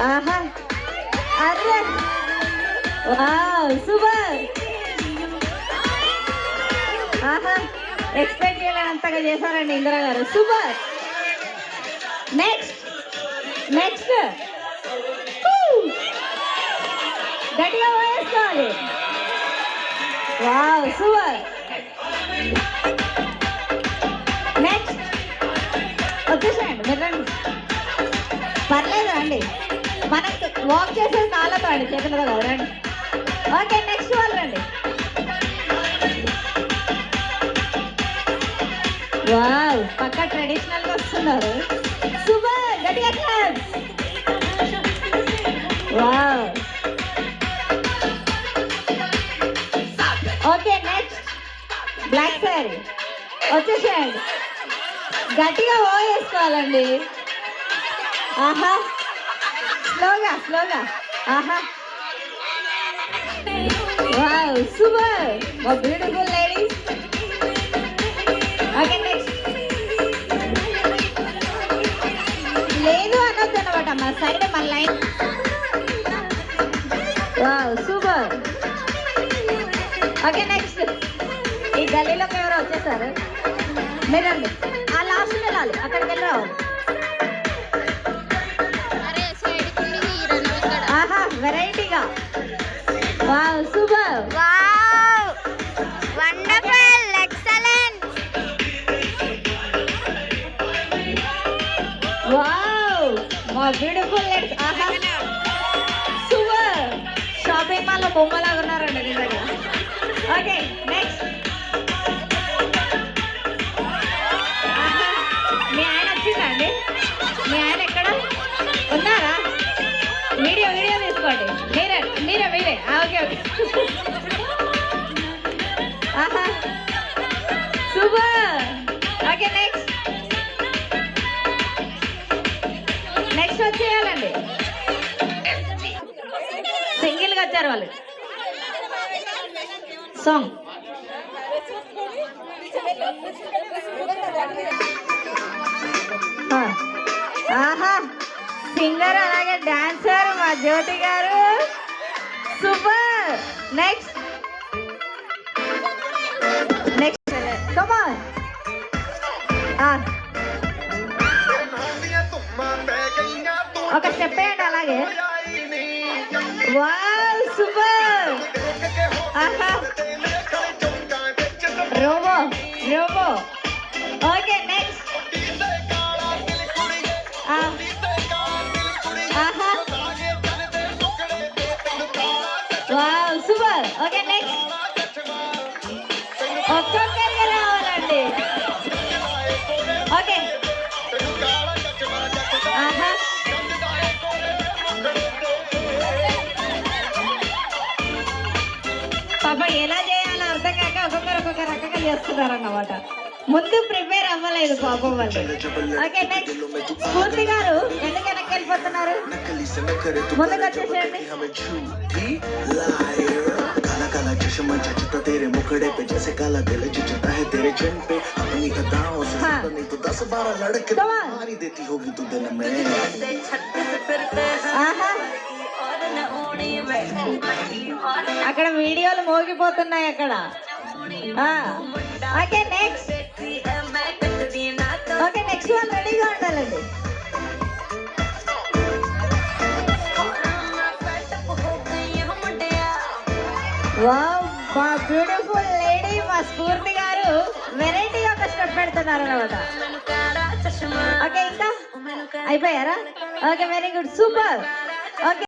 ఆహా. అరే. Wow super. ఆహా. ఎక్స్పెక్ట్ చేయలేనంతగా చేశారండి Indira garu. Super. Next. Next. గట్టిగా వేసుకోవాలి. Wow super. మనం వాక్ చేసేది కాళ్ళతో అండి చేతులతో కాదు రండి ఓకే నెక్స్ట్ వాళ్ళు రండి. వావ్ పక్క ట్రెడిషనల్గా వస్తున్నారు. సూపర్ గట్టిగా claps wow okay next block sorry వచ్చేసేయండి. గట్టిగా ఓ వేసుకోవాలండి. ఆహా స్లోగా స్లోగా ఆహా వావ్ సూపర్ ఓ బ్యూటిఫుల్ లేడీస్ ఓకే నెక్స్ట్ లేదు అనొద్దు అనమాట మా సైడ్ మా line wow super okay next ఈ గల్లీలోకి ఎవరో వచ్చేసారు? మీరండి ఆ లాస్ట్ వెళ్ళాలి. అక్కడికి వెళ్ళి రావాలి వెరైటీగా. Wow super. Wow. Wonderful excellent. Wow మా బ్యూటిఫుల్ లెట్స్ ఆహా. సూపర్. షాపింగ్ మాల్లో బొమ్మలాగా ఉన్నారండి నిజంగా. Okay next. మీ ఆయన వచ్చిందండి మీ ఆయన ఎక్కడ? ఉన్నారా? వీడియో వీడియో తీసుకోండి మీరే మీరే మీరే. Okay okay. ఆహా. సూపర్ ఓకే నెక్స్ట్ నెక్స్ట్ వచ్చేయాలండి. సింగిల్గా వచ్చారు వాళ్ళు. సాంగ్ సింగర్ అలాగే డాన్సర్ మా Jyothi garu. Super. Next next come on ఒక స్టెప్ వేయండి అలాగే. వావ్ సూపర్ ఓకే నెక్స్ట్ ఒక్కొక్కరిగా రావాలండి. ఓకే. పాప ఎలా చేయాలో అర్థం కాక ఒక్కొక్కరు ఒక్కొక్క రకంగా చేస్తున్నారు అన్నమాట. ముందు ప్రిపేర్ అవ్వలేదు పాపం వాళ్ళు. ఓకే నెక్స్ట్ స్ఫూర్తి గారు ఎందుకు వెనక్కి వెళ్ళిపోతున్నారు? ముందుకు వచ్చేసేయండి. काला काला चश्मा जचता तेरे मुखड़े पे जैसे काला दिल जचता है तेरे चिन पे अपनी अदाओं से हाँ। ज्यादा नहीं तो दस बारह लड़के Come on. मार ही देती होगी तू दिन में ఆహా అక్కడ వీడియోలు మోగిపోతున్నాయి అక్కడ okay next okay next one రెడీగా ఉండాలండి మా బ్యూటిఫుల్ లేడీ మా స్ఫూర్తి గారు వెరైటీగా ఒక స్టెప్ పెడుతున్నారు అనమాట ఓకే ఇంకా? అయిపోయారా? Okay very good super okay